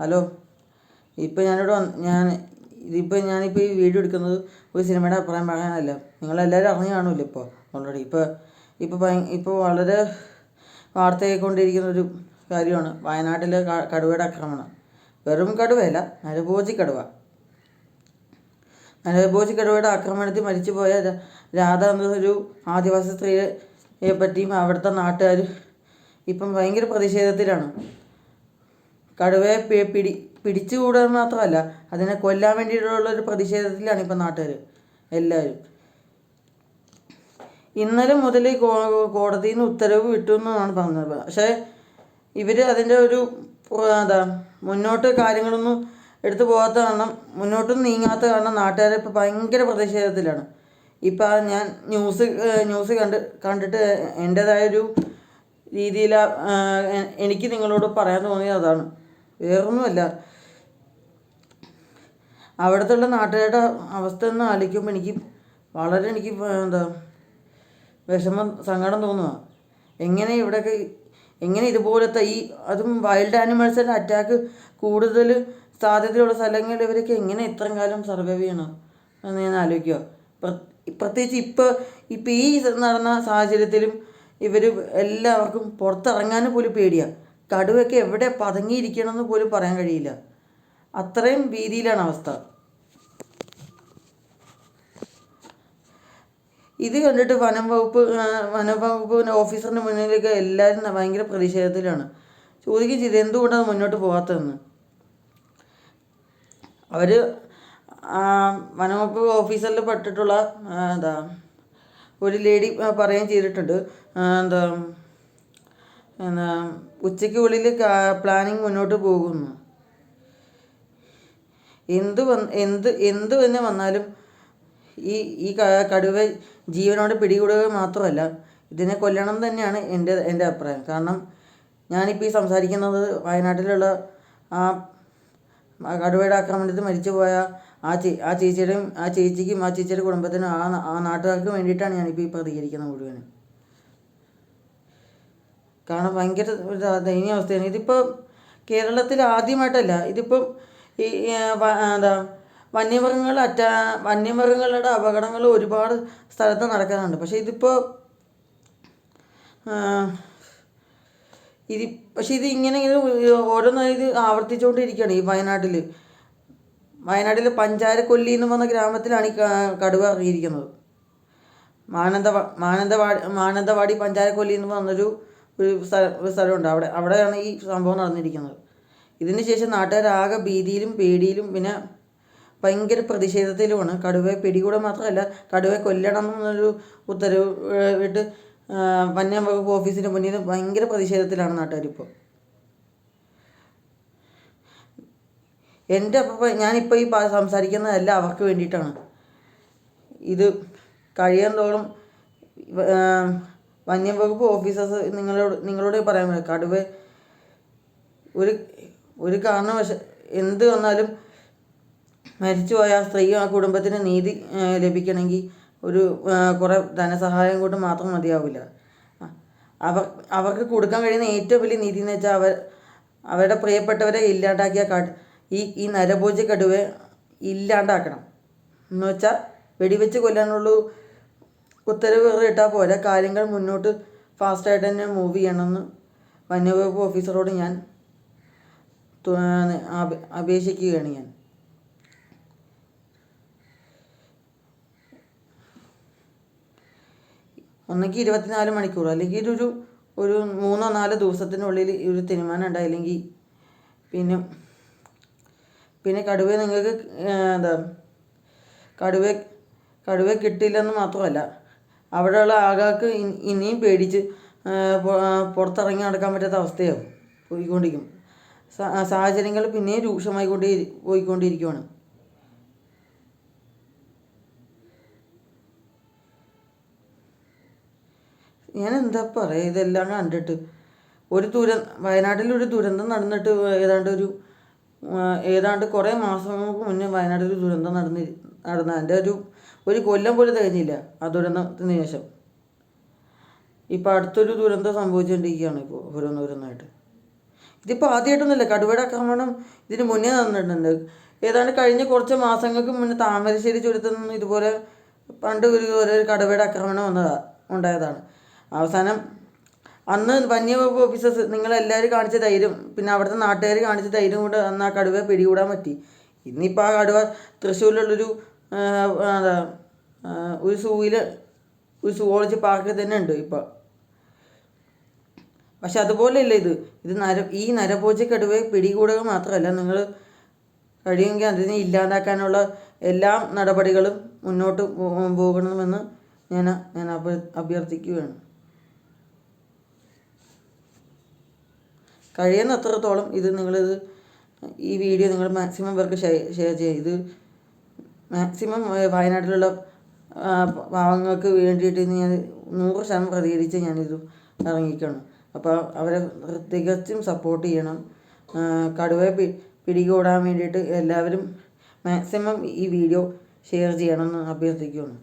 Hello ഇപ്പം ഞാനിവിടെ ഞാൻ ഇതിപ്പോൾ ഞാനിപ്പോൾ ഈ വീഡിയോ എടുക്കുന്നത് ഒരു സിനിമയുടെ അഭിപ്രായം പറയാനല്ല. നിങ്ങളെല്ലാവരും അറിഞ്ഞു കാണുമല്ലോ ഇപ്പോൾ ഓൾറെഡി ഇപ്പോൾ ഇപ്പോൾ ഭയ ഇപ്പോൾ വളരെ വാർത്തയായിക്കൊണ്ടിരിക്കുന്ന ഒരു കാര്യമാണ്. വയനാട്ടിലെ കടുവയുടെ ആക്രമണം. വെറും കടുവയല്ല നരഭോജി കടുവ. നരഭോജി കടുവയുടെ ആക്രമണത്തിൽ മരിച്ചുപോയ രാധ എന്നൊരു ആദിവാസി സ്ത്രീയെ പറ്റിയും അവിടുത്തെ നാട്ടുകാർ ഇപ്പം ഭയങ്കര പ്രതിഷേധത്തിലാണ്. കടുവയെ പിടി പിടിച്ചുകൂടാൻ മാത്രമല്ല അതിനെ കൊല്ലാൻ വേണ്ടിയിട്ടുള്ള ഒരു പ്രതിഷേധത്തിലാണ് ഇപ്പം നാട്ടുകാർ എല്ലാവരും ഇന്നലെ മുതൽ കോടതിയിൽ നിന്ന് ഉത്തരവ് വിട്ടു എന്നാണ് പറഞ്ഞത്. പക്ഷേ ഇവർ അതിന്റെ ഒരു എന്താ മുന്നോട്ട് കാര്യങ്ങളൊന്നും എടുത്തു പോകാത്ത കാരണം മുന്നോട്ട് നീങ്ങാത്ത കാരണം നാട്ടുകാരെ ഇപ്പോൾ ഭയങ്കര പ്രതിഷേധത്തിലാണ്. ഇപ്പം ഞാൻ ന്യൂസ് ന്യൂസ് കണ്ട് കണ്ടിട്ട് എന്റേതായൊരു രീതിയിൽ എനിക്ക് നിങ്ങളോട് പറയാൻ തോന്നിയത് അതാണ്. വേറൊന്നുമല്ല. അവിടുത്തെ നാട്ടുകാരുടെ അവസ്ഥ ഒന്ന് ആലോചിക്കുമ്പോൾ എനിക്ക് വളരെ എനിക്ക് എന്താ വിഷമം സങ്കടം തോന്നുക എങ്ങനെ ഇവിടെയൊക്കെ എങ്ങനെ ഇതുപോലത്തെ ഈ അതും വൈൽഡ് ആനിമൽസിന്റെ അറ്റാക്ക് കൂടുതൽ സാധ്യതയുള്ള സ്ഥലങ്ങളിൽ ഇവരൊക്കെ എങ്ങനെ ഇത്രയും കാലം സർവൈവ് ചെയ്യണം എന്ന് ഞാൻ ആലോചിക്കുക പ്രത്യേകിച്ച് ഇപ്പോൾ ഇപ്പോൾ ഈ നടന്ന സാഹചര്യത്തിലും ഇവർ എല്ലാവർക്കും പുറത്തിറങ്ങാനും പോലും പേടിയാണ് കടുവയൊക്കെ എവിടെ പതുങ്ങിയിരിക്കണമെന്ന് പോലും പറയാൻ കഴിയില്ല. അത്രയും ഭീതിയിലാണ് അവസ്ഥ. ഇത് കണ്ടിട്ട് വനം വകുപ്പ് വനംവകുപ്പിന്റെ വകുപ്പ് ഓഫീസറിന്റെ മുന്നിലേക്ക് എല്ലാവരും ഭയങ്കര പ്രതിഷേധത്തിലാണ്. ചോദിക്കുകയും ചെയ്ത് എന്തുകൊണ്ടാണ് മുന്നോട്ട് പോകാത്തതെന്ന്? അവർ വനംവകുപ്പ് ഓഫീസറിൽ പെട്ടിട്ടുള്ള എന്താ ഒരു ലേഡി പറയുകയും ചെയ്തിട്ടുണ്ട്. എന്താ എന്താ ഉച്ചയ്ക്കുള്ളിൽ പ്ലാനിങ് മുന്നോട്ട് പോകുന്നു. എന്ത് വന്ന് എന്ത് എന്ത് തന്നെ വന്നാലും ഈ ഈ കടുവ ജീവനോട് പിടികൂടുക മാത്രമല്ല ഇതിനെ കൊല്ലണം തന്നെയാണ് എന്റെ എന്റെ അഭിപ്രായം. കാരണം ഞാനിപ്പോൾ ഈ സംസാരിക്കുന്നത് വയനാട്ടിലുള്ള ആ കടുവയുടെ ആക്രമണത്തിൽ മരിച്ചു പോയ ആ ചേ ആ ചേച്ചിയുടെയും ആ ചേച്ചിക്കും ആ ചേച്ചിയുടെ കുടുംബത്തിനും ആ ആ നാട്ടുകാർക്കും വേണ്ടിയിട്ടാണ് ഞാനിപ്പോൾ ഈ പ്രതികരിക്കുന്നത് മുഴുവനും. കാരണം ഭയങ്കര ദയനീയാവസ്ഥയാണ് ഇതിപ്പോൾ കേരളത്തിൽ ആദ്യമായിട്ടല്ല ഇതിപ്പം ഈ എന്താ വന്യമൃഗങ്ങൾ അറ്റാ വന്യമൃഗങ്ങളുടെ അപകടങ്ങൾ ഒരുപാട് സ്ഥലത്ത് നടക്കാറുണ്ട് പക്ഷേ ഇതിപ്പോൾ ഇത് പക്ഷേ ഇത് ഇങ്ങനെ ഇങ്ങനെ ഇത് ആവർത്തിച്ചുകൊണ്ടിരിക്കുകയാണ് ഈ വയനാട്ടിൽ വയനാട്ടിൽ പഞ്ചാരക്കൊല്ലി എന്ന് പറഞ്ഞ ഗ്രാമത്തിലാണ് ഈ കടുവ ഇറങ്ങിയിരിക്കുന്നത്. മാനന്തവാ മാനന്തവാടി മാനന്തവാടി പഞ്ചാരക്കൊല്ലി എന്ന് പറഞ്ഞൊരു ഒരു സ്ഥല സ്ഥലമുണ്ട്. അവിടെ അവിടെയാണ് ഈ സംഭവം നടന്നിരിക്കുന്നത്. ഇതിന് ശേഷം നാട്ടുകാരാകെ ഭീതിയിലും പേടിയിലും പിന്നെ ഭയങ്കര പ്രതിഷേധത്തിലുമാണ്. കടുവയെ പിടികൂടെ മാത്രമല്ല കടുവയെ കൊല്ലണം എന്നൊരു ഉത്തരവ് വിട്ട് ആ, വനം വകുപ്പ് ഓഫീസിന്റെ മുന്നിൽ ഭയങ്കര പ്രതിഷേധത്തിലാണ് നാട്ടുകാരിപ്പോൾ. എന്റെ അപ്പം ഞാനിപ്പോൾ ഈ സംസാരിക്കുന്നതല്ല അവർക്ക് വേണ്ടിയിട്ടാണ്. ഇത് കഴിയാൻ തോറും വന്യവകുപ്പ് ഓഫീസേഴ്സ് നിങ്ങളോട് നിങ്ങളോട് പറയാൻ കടുവ ഒരു ഒരു കാരണവശ എന്ത് വന്നാലും മരിച്ചുപോയ ആ സ്ത്രീയും ആ കുടുംബത്തിന് നീതി ലഭിക്കണമെങ്കിൽ ഒരു കുറെ കുറേ ധനസഹായം കൊണ്ട് മാത്രം മതിയാവില്ല. അവർ അവർക്ക് കൊടുക്കാൻ കഴിയുന്ന ഏറ്റവും വലിയ നീതി എന്ന് വെച്ചാൽ അവർ അവരുടെ പ്രിയപ്പെട്ടവരെ ഇല്ലാണ്ടാക്കിയ കട ഈ ഈ നരഭോജ കടുവ ഇല്ലാണ്ടാക്കണം. എന്ന് വെച്ചാൽ വെടിവെച്ച് കൊല്ലാനുള്ള ഉത്തരവ് ഇട്ടാൽ പോലെ കാര്യങ്ങൾ മുന്നോട്ട് ഫാസ്റ്റായിട്ട് തന്നെ മൂവ് ചെയ്യണമെന്ന് വന്യവകുപ്പ് ഓഫീസറോട് ഞാൻ അപേക്ഷിക്കുകയാണ് ഞാൻ. ഒന്നെങ്കിൽ ഇരുപത്തിനാല് മണിക്കൂർ അല്ലെങ്കിൽ ഒരു ഒരു മൂന്നോ നാലോ ദിവസത്തിനുള്ളിൽ ഈ ഒരു തീരുമാനം ഉണ്ടായില്ലെങ്കിൽ പിന്നെ പിന്നെ കടുവ നിങ്ങൾക്ക് എന്താ കടുവ കടുവ കിട്ടില്ലെന്ന് മാത്രമല്ല അവിടെയുള്ള ആൾക്കാർക്ക് ഇനിയും പേടിച്ച് പുറത്തിറങ്ങി നടക്കാൻ പറ്റാത്ത അവസ്ഥയാവും. പോയിക്കൊണ്ടിരിക്കും. സാഹചര്യങ്ങൾ പിന്നെയും രൂക്ഷമായിക്കൊണ്ടേ കൊണ്ടേ പോയിക്കൊണ്ടിരിക്കുകയാണ് ഞാൻ എന്താ പറയുക ഇതെല്ലാം കണ്ടിട്ട്. ഒരു ദുര വയനാട്ടിൽ ഒരു ദുരന്തം നടന്നിട്ട് ഏതാണ്ട് ഒരു ഏതാണ്ട് കുറേ മാസങ്ങൾക്ക് മുന്നേ വയനാട്ടിൽ ഒരു ദുരന്തം നടന്നി നടന്ന അതിന്റെ ഒരു ഒരു കൊല്ലം പോലും തികഞ്ഞില്ല ആ ദുരന്തത്തിന് ശേഷം ഇപ്പോൾ അടുത്തൊരു ദുരന്തം സംഭവിച്ചുകൊണ്ടിരിക്കുകയാണ് ഇപ്പോൾ ഓരോന്നോരോന്നായിട്ട്. ഇതിപ്പോൾ ആദ്യമായിട്ടൊന്നുമില്ല കടുവയുടെ ആക്രമണം ഇതിന് മുന്നേ നടന്നിട്ടുണ്ട്. ഏതാണ്ട് കഴിഞ്ഞ കുറച്ച് മാസങ്ങൾക്ക് മുന്നേ താമരശ്ശേരി ചുരത്തു നിന്ന് ഇതുപോലെ പണ്ട് ഒരു ഒരു കടുവയുടെ ആക്രമണം വന്നതാ ഉണ്ടായതാണ്. അവസാനം അന്ന് വന്യവകുപ്പ് ഓഫീസേഴ്സ് നിങ്ങളെല്ലാവരും കാണിച്ച ധൈര്യം പിന്നെ അവിടുത്തെ നാട്ടുകാർ കാണിച്ച ധൈര്യം കൊണ്ട് അന്ന് ആ കടുവയെ പിടികൂടാൻ പറ്റി. ഇന്നിപ്പോൾ ആ കടുവ തൃശ്ശൂരിലുള്ളൊരു ഒരു സൂവിൽ ഒരു സുവോളജി പാർക്കിൽ തന്നെ ഉണ്ട് ഇപ്പോൾ പക്ഷെ അതുപോലെയല്ല ഇത്. ഇത് നര ഈ നരഭോജ കടുവയെ പിടികൂടുക മാത്രമല്ല. നിങ്ങൾ കഴിയുമെങ്കിൽ അതിനെ ഇല്ലാതാക്കാനുള്ള എല്ലാ നടപടികളും മുന്നോട്ട് പോകണമെന്ന് ഞാൻ ഞാൻ അഭ്യർത്ഥിക്കുകയാണ് അഭ്യർത്ഥിക്കുകയാണ്. കഴിയുന്നത്രത്തോളം ഇത് നിങ്ങളിത് ഈ വീഡിയോ നിങ്ങൾ മാക്സിമം പേർക്ക് ഷെയർ ഷെയർ ചെയ്യുക ഇത് മാക്സിമം വയനാട്ടിലുള്ള പാവങ്ങൾക്ക് വേണ്ടിയിട്ട് ഞാൻ നൂറ് ശതമാനം പ്രതികരിച്ച് ഞാനിത് ഇറങ്ങിക്കണം. അപ്പോൾ അവരെ തികച്ചും സപ്പോർട്ട് ചെയ്യണം. കടുവയെ പി പിടികൂടാൻ വേണ്ടിയിട്ട് എല്ലാവരും മാക്സിമം ഈ വീഡിയോ ഷെയർ ചെയ്യണമെന്ന് അഭ്യർത്ഥിക്കുകയാണ്